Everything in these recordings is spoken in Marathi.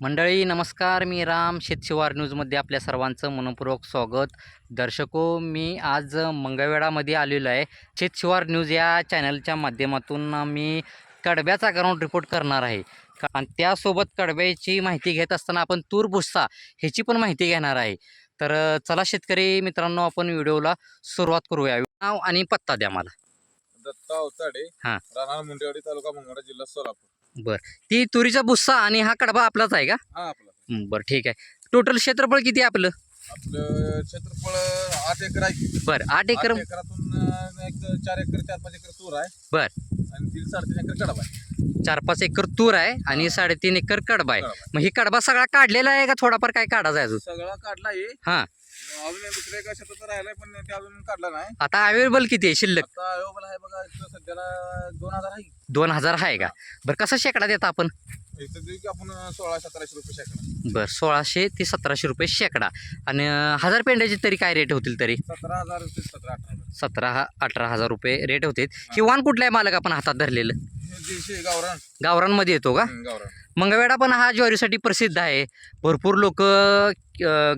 मंडळी नमस्कार. मी राम शेतशिवार न्यूजमध्ये आपल्या सर्वांचं मनपूर्वक स्वागत. दर्शको मी आज मंगळवेढामध्ये आलेलो आहे. शेतशिवार न्यूज या चॅनलच्या माध्यमातून मी कडब्याचा ग्राउंड रिपोर्ट करणार आहे. आणि त्यासोबत कडब्याची माहिती घेत असताना आपण तूर भुस्सा ह्याची पण माहिती घेणार आहे. तर चला शेतकरी मित्रांनो आपण व्हिडिओला सुरुवात करूया. नाव आणि पत्ता द्या मला. दत्ता अवताडे हा. राहणार मुंडेवाडी तालुका मंगळा जिल्हा सोलापूर. ती तुरीचा भुस्सा आणि हा कडबा आपलाच आहे का? हा आपला बरं ठीक आहे. टोटल क्षेत्रफळ किती आहे आपलं? आपलं क्षेत्रफळ आठ एकर आहे. बरं आठ एकर आठ एकरातून अं, एक चार एकर चार पाच एकर तूर आहे. बर. आणि तीन साडेतीन एकर कडब आहे. चार पाच एकर तूर आहे आणि साडेतीन एकर कडबा आहे. कडबा. मग ही कडबा सगळा काढलेला आहे का थोडाफार काय काढायचा आहे अजून? सगळा काढला आहे. हा. अजून एक दुसऱ्या एका शेतात राहिलाय पण ते अजून काढला नाही. आता अवेलेबल किती आहे शिल्लक? आता अवेलेबल आहे बघा इथं सध्याला दोन हजार आहे. दोन हजार आहे का? बरं कसा शेकडा देता आपण? आपण सोळा सतराशे रुपये शेकडा. बरं सोळाशे ते सतराशे रुपये शेकडा. आणि हजार पेंड्याचे तरी काय रेट होतील तरी? सतरा हजार ते सतरा अठरा हजार. सतरा हा- अठरा हजार रुपये रेट होतील. ही. वाण कुठला आहे मालक आपण हातात धरलेलं? गावरान. गावरांमध्ये येतो का? गावरान. मंगळवेढा पण हा ज्वारीसाठी प्रसिद्ध आहे. भरपूर लोक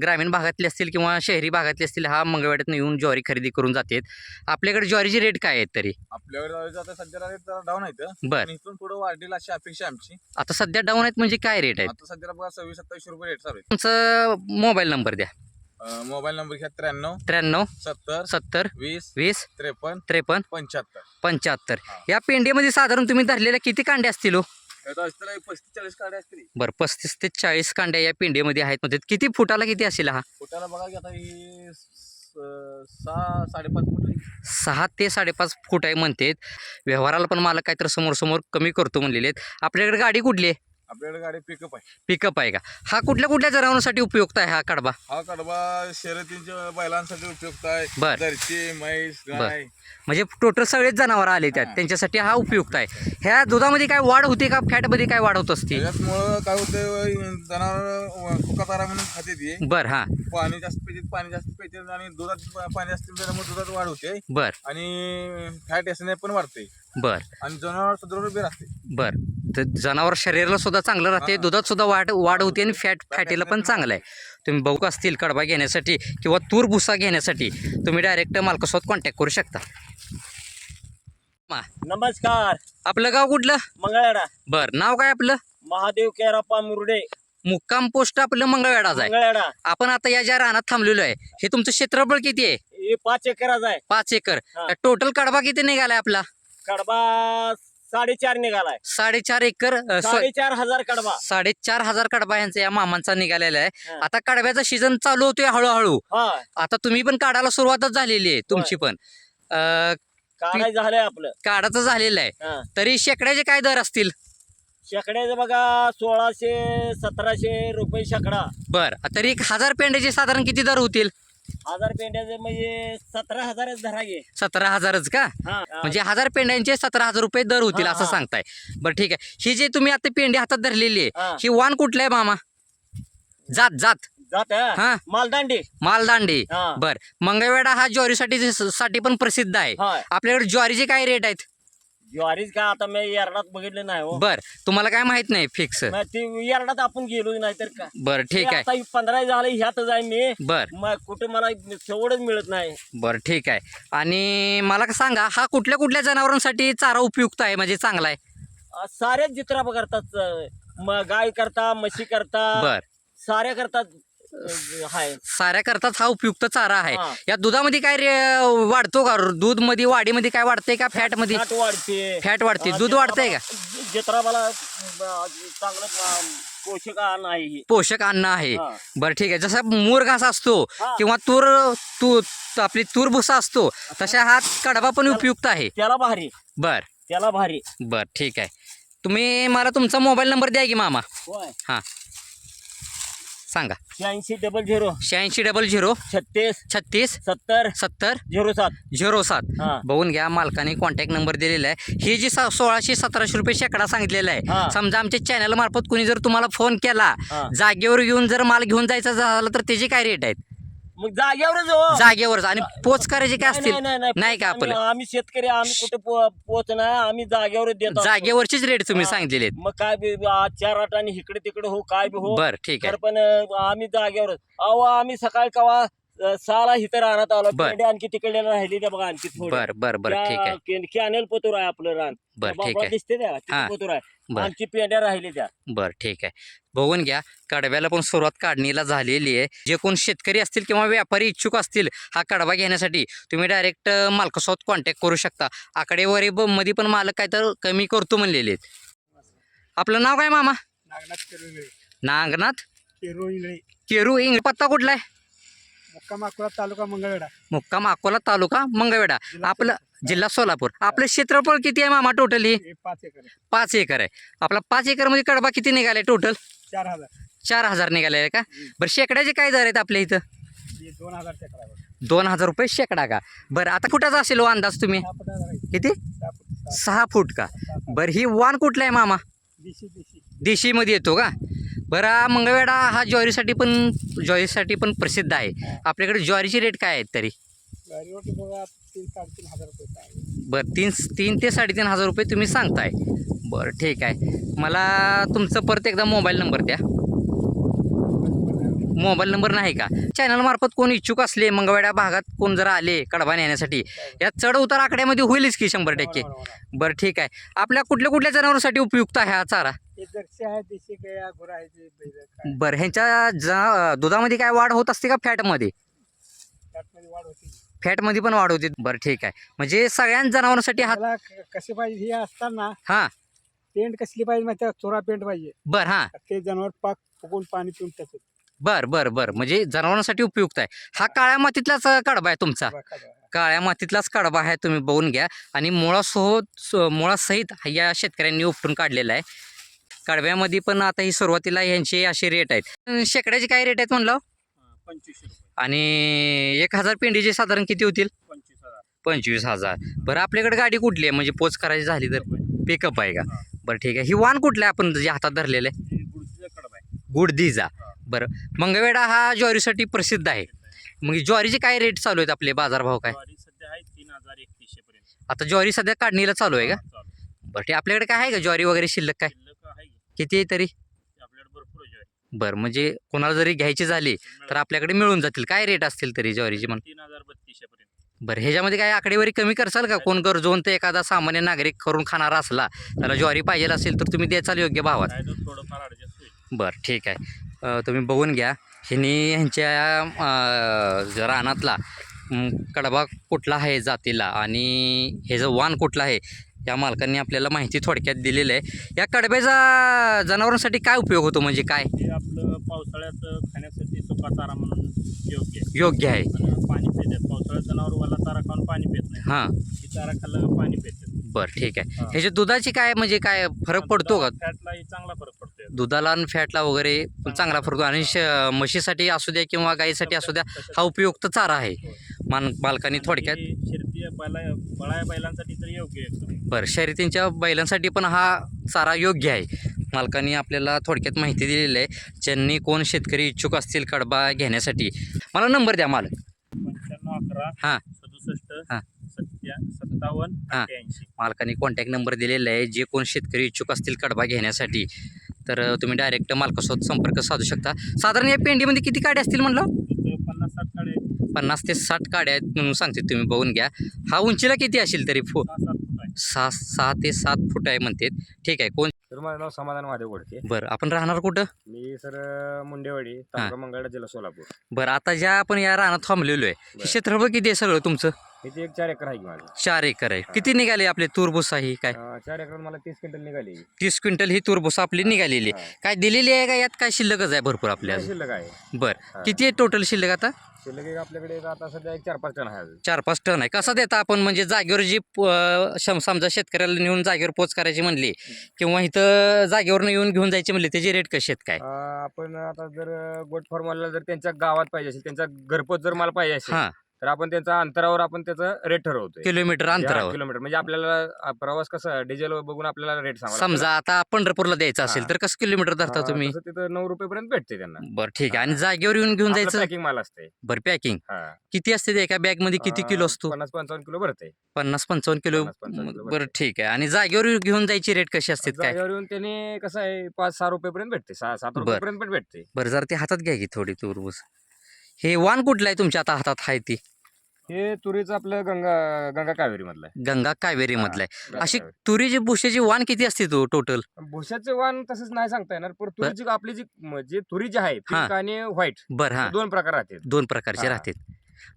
ग्रामीण भागातले असतील किंवा शहरी भागातले असतील हा मंगळवेढ्यातून येऊन ज्वारी खरेदी करून जातात. आपल्याकडे ज्वारीचे रेट काय आहेत तरी? आपल्याकडे आता रेट जरा डाऊन आहे बर. पण इथून पुढे वाढलेला अशी अपेक्षा आहे आमची. आता सध्या डाऊन आहेत म्हणजे काय रेट आहेत? आता सध्याला बघा सव्वीस सत्तावीसशे रुपये रेट चालू तुमचं मोबाईल नंबर द्या. आहे मोबाईल नंबर घ्या त्र्याण्णव त्र्याण्णव सत्तर सत्तर वीस वीस त्रेपन्न त्रेपन्न पंच्याहत्तर. पंच्याहत्तर. हा. या पेंडीमध्ये साधारण तुम्ही धरलेल्या किती कांड्या असतील पस्तीस चाळीस असतील. बरं पस्तीस ते चाळीस कांड्या या पेंडीमध्ये आहेत म्हणजे किती फुटाला किती असेल हा? फुटाला बघा की आता ही सहा साडेपाच फूट. सहा ते साडेपाच फूट आहे म्हणतात. व्यवहाराला पण मला काहीतरी समोर समोर कमी करतो म्हणलेले आहेत. आपल्याकडे गाडी कुठली आहे? आपल्याकडे गाडी पिकअप आहे. पिकअप आहे का? हा कुठल्या कुठल्या जनावरांसाठी उपयुक्त आहे हा कडबा? हा कडबा शर्यतींच्या बैलांसाठी उपयुक्त आहे. बर. जर्सी म्हैस गाय. म्हणजे टोटल सगळेच जनावर आले त्यात. हा. त्यांच्यासाठी हा उपयुक्त आहे. ह्या दुधामध्ये काय वाढ होते का? फॅटमध्ये काय वाढ होत असते? त्याच्यामुळं काय होतं जनावर कुकातारा म्हणून खाते ती. बरं हां. पाणी जास्त पिते पाणी जास्त पिते आणि दुधात प- पाणी जास्त पिल्यामुळे दुधात वाढ होते. बरं. आणि फॅट एसने पण वाढते. बरं. आणि जनावर राहते. बरं. तर जनावर शरीराला सुद्धा चांगलं राहते हा. दुधात सुद्धा वाढ वाढ होते आणि फॅट फॅटीला पण चांगलं आहे. तुम्ही बघू असतील कडबा घेण्यासाठी किंवा तूर भुसा घेण्यासाठी तुम्ही डायरेक्ट मालकासोबत कॉन्टॅक्ट करू शकता. नमस्कार. आपलं गाव कुठलं? मंगळवेढा. बरं. नाव काय आपलं? महादेव केराप्पा मुरडे. मुक्काम पोस्ट आपलं मंगळवेढाच आहे. मंगळवेढा. आपण आता या ज्या रानात थांबलेलो आहे हे तुमचं क्षेत्रफळ किती आहे? हे पाच एकराचा आहे. पाच एकर. हा. टोटल कडबा किती निघालाय आपला? कडबा साडेचार निघालाय. साडेचार एकर अ, स- साडेचार हजार कडबा. साडेचार हजार कडबा यांचा या मामांचा निघालेला आहे. हा. आता कडब्याचा सीझन चालू होतोय हळूहळू. हा आता तुम्ही पण काढायला सुरुवातच झालेली आहे तुमची पण. अ, काढाय झालंय आपलं. काढायचं झालेलं आहे. हा. तरी शेकड्याचे काय दर असतील? शेकड्याचं बघा सोळाशे सतराशे रुपये शेकडा. बर तरी एक हजार पेंड्याचे साधारण किती दर होतील? हजार पेंड्याचं म्हणजे सतरा हजारच धरा घे. सतरा हजारच का? हा. म्हणजे हजार पेंड्यांचे सतरा हजार रुपये दर होतील हा, असं हा. सांगताय. बरं ठीक आहे. ही जे तुम्ही आता पेंडी हातात धरलेली आहे हा. ही वाण कुठलं आहे मामा? जात जात. जात हा. मालदांडी. मालदांडी. हा. बर. मंगळवेढा हा ज्वारीसाठी साठी पण प्रसिद्ध आहे. हा. आपल्याकडे ज्वारीचे काय रेट आहेत? ज्वारीच का आता मी एरडात बघितलं नाही हो. बर तुम्हाला काय माहीत नाही फिक्स मग ती एरडात आपण गेलो नाही तर का? बर ठीक आहे. आता पंधरा झालं ह्यातच आहे मी. बर. मग कुठे मला सवडच मिळत नाही. बर ठीक आहे. आणि मला का सांगा हा कुठल्या कुठल्या जनावरांसाठी चारा उपयुक्त आहे? म्हणजे चांगला आहे. अ, साऱ्याच जित्रा करतात अ, म गाय करता म्हशी करता. बर. साऱ्या करतात. हाय साऱ्या करताच हा उपयुक्त चारा आहे. हा. या दुधामध्ये काय रे वाढतो का? दूधमध्ये वाढीमध्ये काय वाढतंय का? फॅटमध्ये फॅट वाढते. फॅट वाढते. दूध वाढतंय का? चांगलं अ, पोषक आहार नाही पोषक अन्न आहे. हा. बरं ठीक आहे. जसा मूर घास असतो हा. किंवा तूर तू आपली तूर भुसा असतो तशा हा कडबा पण उपयुक्त आहे. त्याला भारी. बर. त्याला भारी. बर ठीक आहे. तुम्ही मला तुमचा मोबाईल नंबर द्या की मामा? होय. हां. सांगा. शहाऐंशी डबल झिरो शहाऐंशी डबल झिरो छत्तीस. छत्तीस. सत्तर. सत्तर. झिरो सात. झिरो सात. हा. बघून घ्या मालकाने कॉन्टॅक्ट नंबर दिलेला आहे. ही जी सा- सोळाशे सतराशे रुपये शेकडा सांगितलेला आहे. समजा आमच्या चॅनल मार्फत कोणी जर तुम्हाला फोन केला हा. जागेवर येऊन जर माल घेऊन जायचा झाला तर त्याचे काय रेट आहेत? मग जागेवरच हो. जागेवरच. आणि पोच करायचे काय नाही, असतील? नाही, नाही, नाही का आम्ही- आपलं? आम्ही शेतकरी आम्ही कुठे पो- पोहोचणार आम्ही जागेवरच देतो जागेवरचीच रेट तुम्ही हा. सांगितलेले आहेत. मग काय बी चार आठ आणि इकडे तिकडे हो काय बी हो. बर ठीक तर आहे पण अं, आम्ही जागेवरच. अहो आम्ही सकाळी कवा सहाला इथं राहण्यात आलो बर. आणखी तिकडे राहिली त्या बघा आणखी थोडी. बर बर बर ठीक आहे. कॅनेल पोतूर आहे आपलं रान. बर ठीक बाबा आहे. दिसते त्या तिथे. पोतूर आहे. बर. आणखी पेंड्या राहिली त्या. बर ठीक आहे. बघून घ्या कडव्याला पण सुरुवात काढणीला झालेली आहे. जे कोण शेतकरी असतील किंवा व्यापारी इच्छुक असतील हा कडवा घेण्यासाठी तुम्ही डायरेक्ट मालकासोबत कॉन्टॅक्ट करू शकता. आकडेवारी ब- मध्ये पण मालक काय तर कमी करतो म्हणलेले आहेत. आपलं नाव काय मामा? नागनाथ केरुळे नागनाथ? केरू इंगळे केरू इंग पत्ता कुठला आहे? मुक्काम अकोला तालुका मंगळवेढा. मुक्काम अकोला तालुका मंगळवेढा. आपलं जिल्हा सोलापूर. आपलं क्षेत्रफळ किती आहे मामा टोटल? ही पाच एकर आहे. पाच एकर आहे. आपला पाच एकरमध्ये कडबा किती निघालाय टोटल? चार हजार. चार हजार निघाले आहे का बरं शेकड्याचे काय दर आहेत आपल्या इथं? हे दोन हजार चक्रावर दोन हजार रुपये शेकडा का? बरं आता कुठाचा असेल हो अंदाज तुम्ही? आहे. किती? सहा फुट, सहा- सहा फूट का? बरं ही वाण कुठला आहे मामा? देशी देशी. देशीमध्ये येतो का? बरं मंगळवेढा हा ज्वारीसाठी पण ज्वारीसाठी पण प्रसिद्ध आहे. आपल्याकडे ज्वारीचे रेट काय आहेत तरी. बरं तीन तीन ते साडेतीन हजार रुपये तुम्ही सांगताय. बरं ठीक आहे. मला तुमचं परत एकदा मोबाईल नंबर द्या. मोबाईल नंबर नाही का? चॅनलमार्फत कोण इच्छुक असले मंगळवेढा भागात कोण जर आले कडबा नेण्यासाठी या चढ उतार आकड्यामध्ये होईलच की शंभर टक्के. बरं ठीक आहे. आपल्या कुठल्या कुठल्या जनावरांसाठी उपयुक्त आहे हा चारा? हे जर्सी आहे देशी गाया गुरं आहे ते बैल काय. बरं ह्यांच्या ज दुधामध्ये काय वाढ होत असते का फॅटमध्ये? त्यातमध्ये वाढ होती. फॅटमध्ये पण वाढ होते. बरं ठीक आहे. म्हणजे सगळ्या जनावरांसाठी हा त्याला क- कसे पाहिजे हे असताना हां. पेंट कसली पाहिजे माहिती आहे? चोरा पेंट पाहिजे. बरं हां. ते जनावर पाक फुगून पाणी पिऊन त्याचं. बरं बरं बरं. म्हणजे जनावरांसाठी उपयुक्त आहे. हा काळ्या मातीतलाच अं, कडबा आहे तुमचा. काळ्या मातीतलाच कडबा आहे तुम्ही बघून घ्या. आणि मुळासोबत मुळासहित या शेतकऱ्यांनी उपटून काढलेला आहे. कडव्यामध्ये पण आता ही सुरुवातीला यांचे असे रेट आहेत. शेकड्याचे काय रेट आहेत म्हणलं? आणि एक हजार पेंडीचे साधारण किती होतील? पंचवीस हजार. बरं आपल्याकडे गाडी कुठली आहे? म्हणजे पोच करायची झाली तर पिकअप आहे. का. बरं ठीक आहे. ही वाण कुठलं आहे आपण जे हातात धरलेलं आहे? गुडदीजा. बरं. मंगळवेढा हा ज्वारीसाठी प्रसिद्ध आहे. मग ज्वारीचे काय रेट चालू आहेत आपले? बाजारभाव काय? आता ज्वारी सध्या काढणीला चालू आहे का. बरं ठीक आपल्याकडे काय आहे का? ज्वारी वगैरे शिल्लक काय? किती आहे तरी? ते आपल्याकडे भरपूर आहे. ज्वारी बरं म्हणजे कोणाला जरी घ्यायची झाली तर आपल्याकडे मिळून जातील. काय रेट असतील तरी ज्वारीची म्हण तीन हजार बत्तीसशे पर्यंत. बरं ह्याच्यामध्ये काय आकडेवारी कमी करसाल का? कोण गरजवंत एखादा सामान्य नागरिक करून खाणारा असला त्याला ज्वारी पाहिजे असेल तर तुम्ही द्याचाल योग्य भावात. काय तर थोडंफार ॲडजस्ट होईल. बरं ठीक आहे. अ, तुम्ही बघून घ्या. ह्यांनी ह्यांच्या अ, ज- रानातला म, कडबा कुठला आहे जातीला? आणि हे जो वाण कुठला आहे या मालकांनी आपल्याला माहिती थोडक्यात दिलेलं आहे. या कडब्याचा जनावरांसाठी काय उपयोग होतो म्हणजे काय? हे आपलं पावसाळ्यात खाण्यासाठी सुका चारा म्हणून योग्य आहे. योग्य आहे. पण पाणी पितात पावसाळ्यात जनावर वाला चारा खाऊन पाणी पित नाही. हां. ही चारा खाल्लं पाणी पितात बरं ठीक आहे. हा. ह्याच्या दुधाची काय म्हणजे काय फरक पडतो का? फॅटलाही चांगला फरक पडतोय. दुधाला आणि फॅटला वगैरे पण चांगला फरक आणि श म्हशीसाठी असू द्या किंवा गाईसाठी असू द्या हा उपयुक्त चारा आहे. मान मालकांनी थोडक्यात शिरती बैला बळाया बैलांसाठी तर योग्य आहे एकदम. बरं शर्यतींच्या बैलांसाठी पण हा चारा योग्य आहे. मालकांनी आपल्याला थोडक्यात माहिती दिलेली आहे. ज्यांनी कोण शेतकरी इच्छुक असतील कडबा घेण्यासाठी. मला नंबर द्या मालक. पंच्याण्णव अकरा हां. सदुसष्ट हां. सत्तावन्न मालकांनी कॉन्टॅक्ट नंबर दिलेला आहे. जे कोण शेतकरी इच्छुक असतील कडबा घेण्यासाठी. तर तुम्ही डायरेक्ट मालकासोबत संपर्क साधू शकता. साधारण या पेंडीमध्ये किती काड्या असतील म्हणलं? पन्नास साठ आहेत. पन्नास ते साठ काड्या आहेत म्हणून सांगते तुम्ही बघून घ्या. हा उंचीला किती असेल तरी फु सहा सहा ते सात फूट आहे म्हणते. ठीक आहे कोण तर माझं नाव समाधान महादेव गोडके बरं आपण राहणार कुठं? मी सर मुंडेवाडी तालुका मंगळा जिल्हा सोलापूर. बरं आता ज्या आपण या रानात थांबलेलो आहे हे. क्षेत्रफळ किती आहे सगळं तुमचं? इथे एक चार एकर आहे की माझं. चार एकर आहे. किती निघाले आपले तूरभुसा ही काय? अं, चार एकर मला तीस क्विंटल निघाली. तीस क्विंटल ही तूरभुसा आपली निघालेली आहे. काय दिलेली आहे का? यात काय शिल्लकच आहे भरपूर आपल्या शिल्लक आहे? बरं. किती आहे टोटल शिल्लक आता? शिल्लक एक आपल्याकडे एक आता सध्या एक चार पाच टन आहे. चार पाच टन आहे. कसा देता आपण? म्हणजे जागेवर जी प- शम- समजा शेतकऱ्याला नेऊन जागेवर पोच करायची म्हणली किंवा इथं जागेवर येऊन घेऊन जायची म्हणली त्याचे रेट कसे आहेत काय? अं, आपण आता जर गोट फॉर्मला जर त्यांच्या गावात पाहिजे असेल त्यांचा घरपोच जर मला पाहिजे असेल हां. तर आपण त्यांचा अंतरावर आपण त्याचं रेट ठरवतोय. किलोमीटर अंतरावर. किलोमीटर म्हणजे आपल्याला अ, प्रवास कसं डिझेल बघून आपल्याला रेट सांगा समजा आता पंढरपूरला द्यायचं असेल. तर कसं किलोमीटर धरता तुम्ही? तिथं नऊ रुपये पर्यंत भेटते त्यांना. बरं ठीक आहे. आणि जागेवर येऊन घेऊन जायचं? पॅकिंग माल असते बरं पॅकिंग हा. किती असते ते एका बॅगमध्ये किती किलो अ, असतो? पन्नास पंचावन्न किलो भरते पन्नास पंचावन्न किलो. 50-55 किलो बरं ठीक आहे. आणि जागेवर घेऊन जायची रेट कशी असते काय? जागेवर येऊन त्यांनी कसं आहे पाच सहा रुपये पर्यंत भेटते. सहा सात बरं. रुपये पर्यंत पण भेटते. बरं जरा ते हातात घ्या की थोडी तुरबूज हे वाण कुठलं आहे तुमच्या आता हातात आहे ती? हे तुरीचं आपलं गंगा गंगा कावेरी मधलं आहे. गंगा कावेरी. मधलं आहे. गंगा अशी कावेरी. तुरीची बुशेची वाण किती असते तो टोटल भुशाचे वाण तसंच नाही सांगता येणार पण तुरीची आपली जी म- जी तुरी जी आहे पिंक आणि व्हाईट बरं हा. दोन प्रकार राहते दोन प्रकारचे हा. राहतात.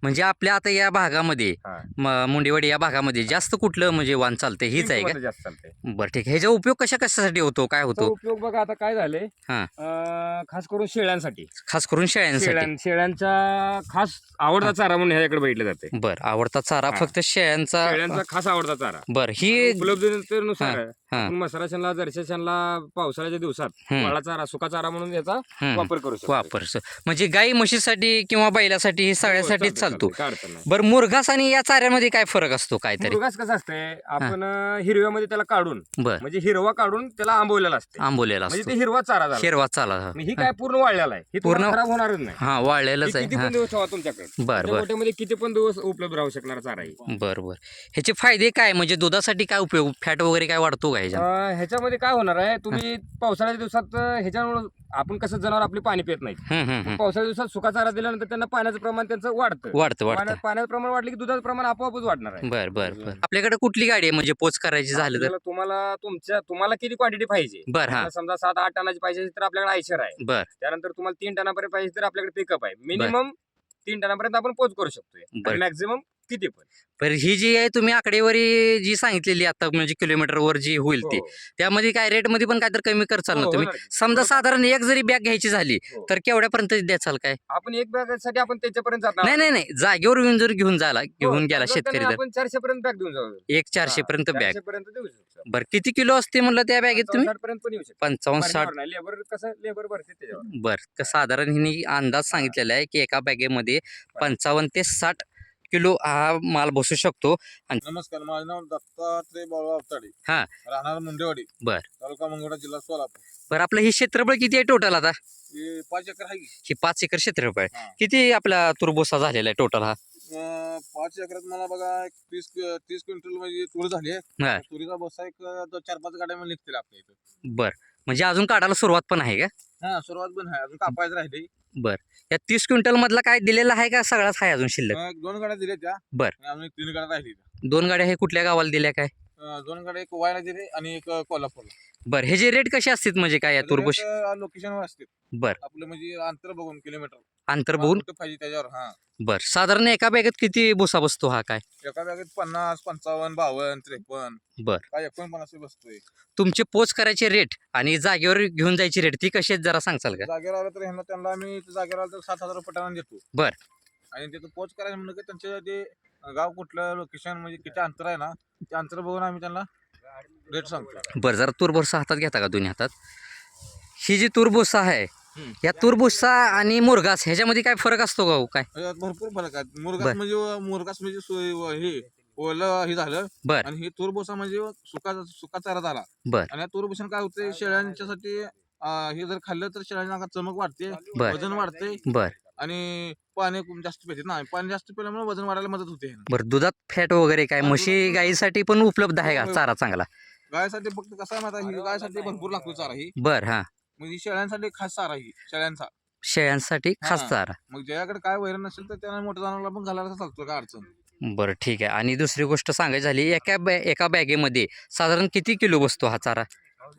म्हणजे आपल्या आता या भागामध्ये हा. म- मुंडेवाडी या भागामध्ये जास्त कुठलं म्हणजे वाण चालतंय हीच आहे का? जास्त चालते बरं ठीक आहे. ह्याचा उपयोग कशा कशासाठी होतो? काय होतो? उपयोग बघा आता काय झाले हा. खास करून शेळ्यांसाठी. खास करून शेळ्यांसाठी. शेळ्यां शेळ्यांचा खास आवडता चारा म्हणून ह्याच्याकडे बघितलं जाते बर आवडता चारा हा. फक्त शेळ्यांचा शेळ्यांचा खास आवडता चारा. बर ही उपलब्धतेनुसार हा. आपण मसाला जरशा पावसाळ्याच्या दिवसात हम्म, वाळा चारा सुका चारा म्हणून याचा हम्म, वापर करू शकतो वापर स- म्हणजे गाई म्हशीसाठी किंवा बैलासाठी हे हो, चालतंय, चालतो. चालतंय, काय अडचण नाही. बर मुरघास आणि या चाऱ्यामध्ये काय फरक असतो काहीतरी? मुरघास कसं असतंय आपण अं, हिरव्यामध्ये त्याला काढून बर. म्हणजे हिरवा काढून त्याला आंबवलेला असते आंबोलेला म्हणजे असतो. ते हिरवा चारा झाला. शेरवा चाला हा. आणि ही काय पूर्ण वाळलेला आहे. ही पूर्ण- पूर्ण खराब होणारच नाही. हा ही वाळलेलंच आहे. किती हा. पण दिवस ठेवा तुमच्याकडे. बर त्या बर गोठ्यामध्ये किती पण दिवस उपलब्ध राहू शकणार चारा ही. बर बर. ह्याचे फायदे काय? म्हणजे दुधासाठी काय उपयोग? फॅट वगैरे काय वाढतो का ह्याच्यात? अं, ह्याच्यामध्ये काय होणार आहे? तुम्ही पावसाळ्याच्या दिवसात अं, ह्याच्यामुळे आपण कसं जनावर आपली पाणी पित नाही हम्म, हम्म, हम्म. पावसाळ्या दिवसात सुका चारा दिल्यानंतर त्यांना पाण्याचं प्रमाण त्यांचं वाढतं. वाढतं वाढतं. पाण्या- पाण्याचं प्रमाण वाढलं की दुधाचं प्रमाण आपोआपच वाढणार आहे. बर बर बर. आपल्याकडे कुठली गाडी आहे म्हणजे पोच करायची झालं तर? आपल्याला तुम्हाला तुमच्या तुम्हाला किती क्वांटिटी पाहिजे? बर हा. समजा सात आठ टनाची पाहिजे असेल तर आपल्याकडे आयशर आहे. बर. त्यानंतर तुम्हाला तीन टनापर्यंत पाहिजे तर आपल्याकडे पिकअप आहे. मिनिमम तीन टनापर्यंत आपण पोच करू शकतोय. बर. मॅक्झिमम किती पण. पर ही जी आहे तुम्ही आकडेवारी जी सांगितलेली आता म्हणजे किलोमीटरवर जी होईल ती हो. त्यामध्ये काय रेटमध्ये पण काय तर कमी करचाल ना हो, तुम्ही. होणार. समजा साधारण एक जरी बॅग घ्यायची झाली हो. तर केवढ्यापर्यंत द्याचाल काय? आपण एक बॅगसाठी आपण त्याच्यापर्यंत जाणार नाही नाही नाही. जागेवर येऊन जर घेऊन जायला हो, घेऊन गेला शेतकरी तर आपण चारशे पर्यंत बॅग देऊन जाऊ. एक चारशे पर्यंत बॅग पर्यंत देऊ शकतो. बर किती किलो असते म्हणलं त्या बॅगेत तुम्ही? पर्यंत पण येऊ शकतो. पंचावन्न साठ लेबर कसं लेबर भरते त्याच्यावर. बर क- साधारण हिने अंदाज सांगितलेला आहे की एका बॅगेमध्ये पंचावन्न ते साठ किलो हा माल बसू शकतो नमस्कार माझं नाव दत्तात्रय बाळू अवताडे हा. राहणार मुंडेवाडी बर. तालुका मंगळा जिल्हा सोलापूर बरं आपलं हे क्षेत्रफळ किती आहे टोटल आता हे पाच एकर आहे. हे पाच एकर क्षेत्रफळ आहे हा. किती आपला तुरबोसा झालेला आहे टोटल हा अं, पाच एकरात मला बघा एक तीस तीस क्विंटल म्हणजे तूर झाली हा. आहे तुरीचा बसा एक चार पाच गाड्या निघतील आपल्या इथं बर म्हणजे अजून काढायला सुरुवात पण आहे का? हा सुरुवात पण आहे. अजून कापायचं राहिले बर. या तीस क्विंटल मधला काय दिलेला आहे का? सगळाच आहे अजून शिल्लक. दोन गाड्या दिल्या त्या. बर. आणि अजून एक तीन गाड्या राहिली दोन गाड्या हे कुठल्या गावाला दिल्या काय? दोन गाड्या एक वायला दिले आणि एक कोल्हापूरला. बर. हे जे रेट कसे असतात म्हणजे काय या तुरबोश लोकेशनवर असते बर. आपलं म्हणजे अंतर बघून किलोमीटर अंतर बघून कुठं पाहिजे त्याच्यावर हा. बर. साधारण एका बॅगेत किती भुसा बसतो हा काय? एका बॅगेत पन्नास पंचावन्न बावन्न त्रेपन्न. बर. काय एकोणपन्नास बसतोय. तुमचे पोच करायचे रेट आणि जागेवर घेऊन जायची रेट ती कशी आहेत जरा सांगचाल का? जागेवर आलं तर ह्यांना त्यांना आम्ही इथं जागेवर आलं तर सात हजार रुपये टनाने देतो. बर. आणि तिथं पोच करायचं म्हणलं की त्यांचं ते गाव कुठलं लोकेशन म्हणजे किती अंतर आहे ना ते अंतर बघून आम्ही त्यांना रेट सांगतो. बरं जरा तुरबोसा हातात घेता का दोन्ही हातात? ही जी तुरबोसा आहे हम्म. या तुरबोसा आणि मुरगास ह्याच्यामध्ये काय फरक असतो का हो? काय? यात भरपूर फरक आहे. बर. मुरगास म्हणजे मुरगास म्हणजे व- हे ओलं हे झालं बर. आणि हे तूरबोसा म्हणजे सुका सुका चारा झाला. बर. आणि या तूरबोसन काय होते शेळ्यांच्यासाठी अं, हे जर खाल्लं तर शेळ्यांना चमक वाढते बर. वजन वाढते बर. आणि पाणी खूप जास्त पिते ना. पाणी जास्त पिल्यामुळे वजन वाढायला मदत होते. बरं दुधात फॅट वगैरे काय? हा, म्हशी दुधात- गाईसाठी पण उपलब्ध आहे का हो, हो. चारा चांगला? गायसाठी फक्त कसं आहे माहिती आहे, ही गायसाठी भरपूर लागतो चारा ही बर हा. म्हणजे शेळ्यांसाठी खास चारा ही शेळ्यांचा. शेळ्यांसाठी खास हा. चारा. मग ज्याकडे काय वैरण नसेल तर त्यांना मोठ्या जनावरला पण घालायला चालतो काय अडचण बरं ठीक आहे. आणि दुसरी गोष्ट सांगायची झाली एका बॅ एका बॅगेमध्ये साधारण किती किलो बसतो हा चारा?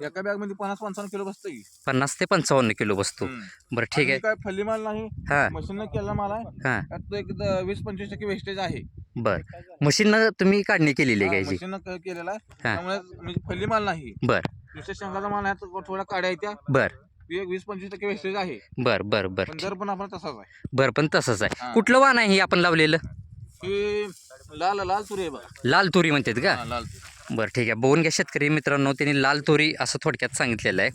एका बॅगमध्ये पन्नास पंचावन्न किलो बसतं पन्नास ते पंचावन्न किलो बसतो. बरं ठीक आहे. काय फल्ली माल नाही हा. मशीन केलेला माल आहे. हा. त्यात तो एक द- वीस पंचवीस टक्के वेस्टेज आहे. बर. मशीननं तुम्ही काढणी केलेली आहे गायची मशीन केलेला आहे. हा. त्यामुळे म्हणजे फल्ली माल नाही. बर. नुसत्या शेंगाचा माल आहे तो थोड्या काड्या आहेत त्या. बर. एक वीस पंचवीस टक्के वेस्टेज आहे. बर बर बर. पण दर पण आपण तसाच आहे. बर पण तसंच आहे. हा. कुठलं वाण आहे हे आपण लावलेलं? हे लाल लाल तुरी आहे बघा. लाल तुरी म्हणतात का? हा, लाल तुरी. बरं ठीक आहे. बघून घ्या शेतकरी मित्रांनो त्यांनी लाल तोरी असं थोडक्यात सांगितलेलं आहे.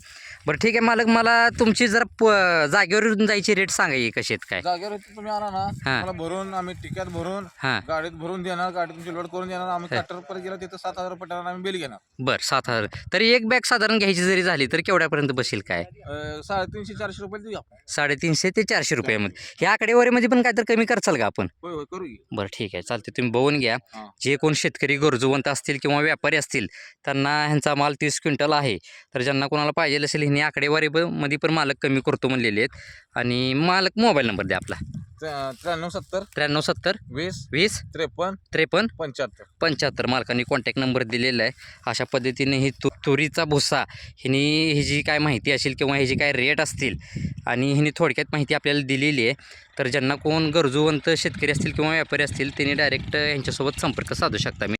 बरं ठीक आहे मालक मला तुमची जरा प जागेवर येऊन जायची रेट सांगा की कशी आहेत काय? जागेवर तुम्ही आला ना. हा. मला भरून आम्ही टिक्यात भरून हां. गाडीत भरून देणार गाडीत तुमची लोड करून देणार आम्ही ट्रॅक्टर पर्यंत गेला तिथं सात हजार रुपये आम्ही बिल घेणार. बरं सात हजार. तरी एक बॅग साधारण घ्यायची जरी झाली तर केवढ्यापर्यंत बसेल काय? अं, साडेतीनशे चारशे रुपये देऊ आपण. साडेतीनशे ते चारशे रुपयामध्ये. ह्या आकडेवारीमध्ये पण काहीतरी कमी करचाल का आपण? होय होय करू की बरं ठीक आहे. चालते तुम्ही बघून घ्या. हां. जे कोण शेतकरी गरजूवंत असतील किंवा व्यापारी असतील त्यांना ह्यांचा माल तीस क्विंटल आहे. तर ज्यांना कोणाला पाहिजे असेल ह्यांनी आकडेवारी मध्ये पण मालक कमी करतो म्हणलेले आहेत. आणि मालक मोबाईल नंबर द्या आपला. त्र्या- त्र्याण्णव सत्तर त्र्याण्णव सत्तर वीस वीस त्रेपन्न त्रेपन्न पंच्याहत्तर. पंच्याहत्तर मालकांनी कॉन्टॅक्ट नंबर दिलेला आहे. अशा पद्धतीने ही तु तुरीचा भुसा हिनी ही जी काय माहिती असेल किंवा ही जी काय रेट असतील आणि हिने थोडक्यात माहिती आपल्याला दिलेली आहे तर ज्यांना कोण गरजूवंत शेतकरी असतील किंवा व्यापारी असतील त्यांनी डायरेक्ट यांच्यासोबत संपर्क साधू शकता. मी